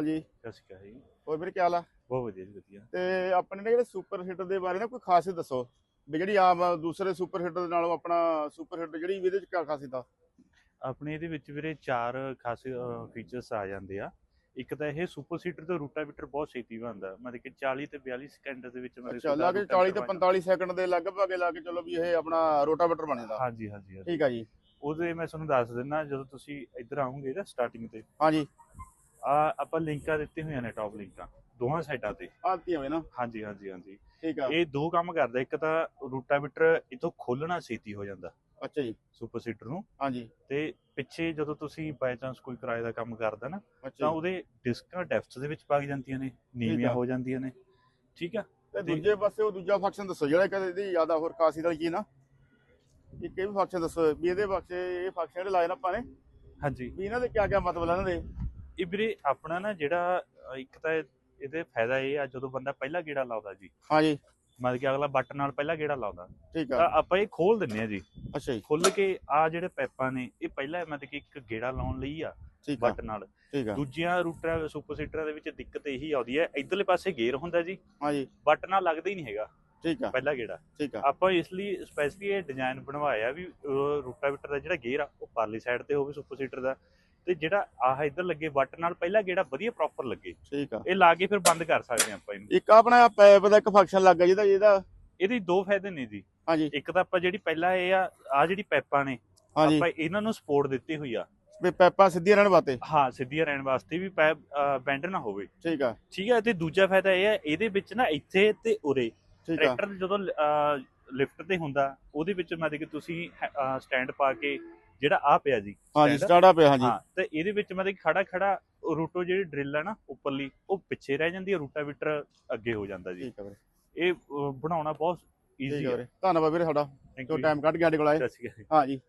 ਅਕਾਲ ਜੀ। ਸਤਿ ਸ਼੍ਰੀ ਅਕਾਲ ਜੀ। ਹੋਰ ਵੀਰੇ ਕੀ ਹਾਲ ਆ? ਬਹੁਤ ਵਧੀਆ ਜੀ ਵਧੀਆ। ਤੇ ਆਪਣੇ ਨੇ ਜਿਹੜੇ ਸੁਪਰ ਹਿੱਟ ਦੇ ਬਾਰੇ ਨਾ ਕੋਈ ਖਾਸੀਅਤ ਦੱਸੋ। ਵੀ ਜਿਹੜੀ ਆਮ ਦੂਸਰੇ ਸੁਪਰ ਹਿੱਟ ਦੇ ਨਾਲੋਂ ਆਪਣਾ ਸੁਪਰ ਹਿੱਟ ਜਿਹੜੀ ਇਹਦੇ ਚ ਕੀ ਖਾਸੀਅਤ ਆ? ਆਪਣੇ ਇਹਦੇ ਵਿੱਚ ਵੀਰੇ ਚਾਰ ਖਾਸ ਫੀਚਰਸ ਆ ਜਾਂਦੇ ਆ। ਇੱਕ ਤਾਂ ਇਹ ਸੁਪਰ ਸੀਟਰ ਤੇ ਰੂਟਾਵੀਟਰ ਬਹੁਤ ਛੇਤੀ ਬਣਦਾ। ਮਤਲਬ ਕਿ 40 ਤੇ 42 ਸਕਿੰਟ ਦੇ ਵਿੱਚ ਮਤਲਬ ਅੱਛਾ ਲਾ ਕੇ 40 ਤੇ 45 ਸੈਕਿੰਡ ਦੇ ਲਗਭਗ ਲਾ ਕੇ ਚਲੋ ਵੀ ਇਹ ਆਪਣਾ ਰੋਟਾਵੇਟਰ ਬਣੇਗਾ। ਹਾਂਜੀ ਹਾਂਜੀ। ਠੀਕ ਆ ਜੀ। ਉਹਦੇ ਮੈਂ ਤੁਹਾਨੂੰ ਦੱਸ ਦਿੰਦਾ ਜਦੋਂ ਤੁਸੀਂ ਇੱਧਰ ਆਓਗੇ ਨਾ ਸਟਾਰਟਿੰਗ ਤੇ। ਹਾਂਜੀ। ਆ ਆਪਾਂ ਲਿੰਕਾਂ ਦਿੱਤੇ ਹੋਈਆਂ ਨੇ ਟੌਪ ਲਿੰਕਾਂ ਦੋਹਾਂ ਸਾਈਡਾਂ ਤੇ। ਆਤੀ ਹੋਵੇ ਨਾ? ਹਾਂਜੀ ਹਾਂਜੀ ਹਾਂਜੀ। ਠੀਕ ਆ। ਇਹ ਦੋ ਕੰਮ ਕਰਦਾ ਇੱਕ ਤਾਂ ਰੂਟਾਵੀਟਰ ਇਥੋਂ ਖੋਲਣਾ ਛੇਤੀ ਹੋ ਜਾਂਦਾ। ਅੱਛਾ ਜੀ। ਸੁਪਰ ਸੀਟਰ ਨੂੰ। ਹਾਂਜੀ। ਤੇ ਪਿੱਛੇ ਜਦੋਂ ਤੁਸੀਂ ਬਾਈ ਚਾਂਸ ਕੋਈ ਕਿਰਾਏ ਦਾ ਕੰਮ ਕਰਦਾ ਨਾ ਤਾਂ। ਉਹਦੇ ਡਿਸਕਾਂ ਡੈਪਥ ਦੇ ਵਿੱਚ ਪਾ ਜਾਂਦੀਆਂ ਨੇ ਨੀਵੀਆਂ। ਹੋ ਜਾਂਦੀਆਂ ਨੇ। ਠੀਕ ਆ? ਤੇ ਦੂਜੇ ਪਾਸੇ ਉਹ ਦੂਜਾ ਫੰਕਸ਼ਨ ਦੱਸੋ ਜਿਹੜਾ ਕਦੇ ਇਹਦੀ ਜ਼ਿਆਦਾ ਹੋਰ ਖਾਸੀਅਤ ਵਾਲੀ ਚੀਜ਼ ਨਾ ਇੱਕ ਇਹ ਵੀ ਫੰਕਸ਼ਨ ਦੱਸੋ ਵੀ ਇਹਦੇ ਬਖਸ਼ੇ ਇਹ ਫੰਕਸ਼ਨ ਜਿਹੜੇ ਲਾਏ ਨਾ ਆਪਾਂ ਨੇ ਹਾਂਜੀ। ਵੀ ਇਹਨਾਂ ਦੇ ਕੀ ਕੀ ਮਤਲਬ ਇਹਨਾਂ ਦੇ? ਇਹ ਵੀਰੇ ਆਪਣਾ ਨਾ ਜਿਹੜਾ ਇੱਕ ਤਾਂ ਇਹ- ਇਹਦੇ ਫਾਇਦਾ ਇਹ ਆ ਜਦੋਂ ਬੰਦਾ ਪਹਿਲਾ ਗੇੜਾ ਲਾਉਂਦਾ ਜੀ। ਹਾਂਜੀ। ਮਤਲਬ ਕਿ ਅਗਲਾ ਬਟਨ ਨਾਲ ਪਹਿਲਾ ਗੇੜਾ ਲਾਉਂਦਾ। ਠੀਕ ਤਾਂ ਆ ਆਪਾਂ ਇਹ ਖੋਲ ਦਿੰਨੇ ਆ ਜੀ। ਅੱਛਾ ਜੀ। ਖੁੱਲ ਕੇ ਆ ਜਿਹੜੇ ਪੈਪਾਂ ਨੇ ਇਹ ਪਹਿਲਾਂ ਮਤਲਬ ਕਿ ਇੱਕ ਗੇੜਾ ਲਾਉਣ ਲਈ ਆ ਠੀਕ ਆ। ਨਾਲ। ਠੀਕ ਆ। ਦੂਜਿਆਂ ਰੂਟਰ ਸੁਪਰ ਸੀਟਰਾਂ ਦੇ ਵਿੱਚ ਦਿੱਕਤ ਇਹੀ ਆਉਂਦੀ ਹੈ। ਇਧਰਲੇ ਪਾਸੇ ਗੇਅਰ ਹੁੰਦਾ ਜੀ। ਹਾਂਜੀ। ਬਟਨ ਨਾਲ ਲੱਗਦਾ ਹੀ ਨਹੀਂ ਹੈਗਾ। ਠੀਕ ਆ। ਪਹਿਲਾ ਗੇੜਾ। ਠੀਕ ਆ। ਆਪਾਂ ਇਸ ਲਈ ਸਪੈਸ਼ਲੀ ਇਹ ਡਿਜ਼ਾਈਨ ਬਣਵਾਇਆ ਵੀ ਰੂਟਾਵੀਟਰ ਦਾ ਜਿਹੜਾ ਗੇਅਰ ਆ ਉਹ ਪਰਲੀ ਸਾਈਡ ਤੇ ਹੋਵੇ ਸੁਪਰ ਸੀਟਰ ਦਾ। ਤੇ ਜਿਹੜਾ ਆਹ ਇੱਧਰ ਲੱਗੇ ਬਟਨ ਨਾਲ ਪਹਿਲਾ ਗੇੜਾ ਵਧੀਆ ਪ੍ਰੋਪਰ ਲੱਗੇ। ਠੀਕ ਆ। ਇਹ ਲਾ ਕੇ ਫਿਰ ਬੰਦ ਕਰ ਸਕਦੇ ਆਪਾਂ ਇਹਨੂੰ। ਇੱਕ ਆਪਣਾ ਪੈਪ ਦਾ ਇੱਕ ਫੰਕਸ਼ਨ ਲੱਗਾ ਜਿਹਦਾ ਜਿਹਦਾ ਇਹਦੇ ਦੋ ਫਾਇਦੇ ਨੇ ਜੀ। ਹਾਂਜੀ। ਇੱਕ ਤਾਂ ਆਪਾਂ ਜਿਹੜੀ ਪਹਿਲਾਂ ਇਹ ਆ ਆ ਜਿਹੜੀ ਪੈਪਾਂ ਨੇ ਆਪਾਂ ਇਹਨਾਂ ਨੂੰ ਸਪੋਰਟ ਦਿੱਤੀ ਹੋਈ ਆ। ਵੀ ਪੈਪਾਂ ਸਿੱਧੀਆਂ ਰਹਿਣ ਵਾਸਤੇ। ਹਾਂ ਸਿੱਧੀਆਂ ਰਹਿਣ ਵਾਸਤੇ ਵੀ ਪੈਪ ਬੈਂਡ ਨਾ ਹੋਵੇ। ਠੀਕ ਆ। ਠੀਕ ਹੈ ਤੇ ਦੂਜਾ ਫਾਇਦਾ ਇਹ ਹੈ ਇਹਦੇ ਵਿੱਚ ਨਾ ਇੱਥੇ ਤੇ ਉਰੇ ਆ। ਟਰੈਕਟਰ ਜਦੋਂ ਲਿਫਟ ਤੇ ਹੁੰਦਾ ਉਹਦੇ ਵਿੱਚ ਮਤਲਬ ਕਿ ਤੁਸੀਂ ਸਟੈਂਡ ਪਾ ਕੇ ਜਿਹੜਾ ਆ ਪਿਆ ਜੀ ਹਾਂਜੀ stand, ਸਟਾਰਟ ਪਿਆ ਹਾਂਜੀ। ਹਾਂ ਤੇ ਇਹਦੇ ਵਿੱਚ ਮਤਲਬ ਖੜਾ ਖੜਾ ਰੂਟੋ ਜਿਹੜੀ ਡਰਿਲ ਹੈ ਨਾ ਉੱਪਰਲੀ ਉਹ ਪਿੱਛੇ ਰਹਿ ਜਾਂਦੀ ਹੈ ਰੂਟਾਵੀਟਰ ਅੱਗੇ ਹੋ ਜਾਂਦਾ ਜੀ। ਠੀਕ ਆ ਵੀਰੇ। ਇਹ ਅਹ, ਬਣਾਉਣਾ ਬਹੁਤ ਠੀਕ ਈਜ਼ੀ ਆ। ਹੈ ਵੀਰੇ। ਧੰਨਵਾਦ ਵੀਰੇ ਸਾਡਾ। ਥੈਂਕ ਜੋ ਯੂ ਟਾਈਮ ਕੱਢ ਕੇ ਸਾਡੇ ਕੋਲ ਆਏ। ਸਤਿ ਸ਼੍ਰੀ ਅਕਾਲ ਹਾਂਜੀ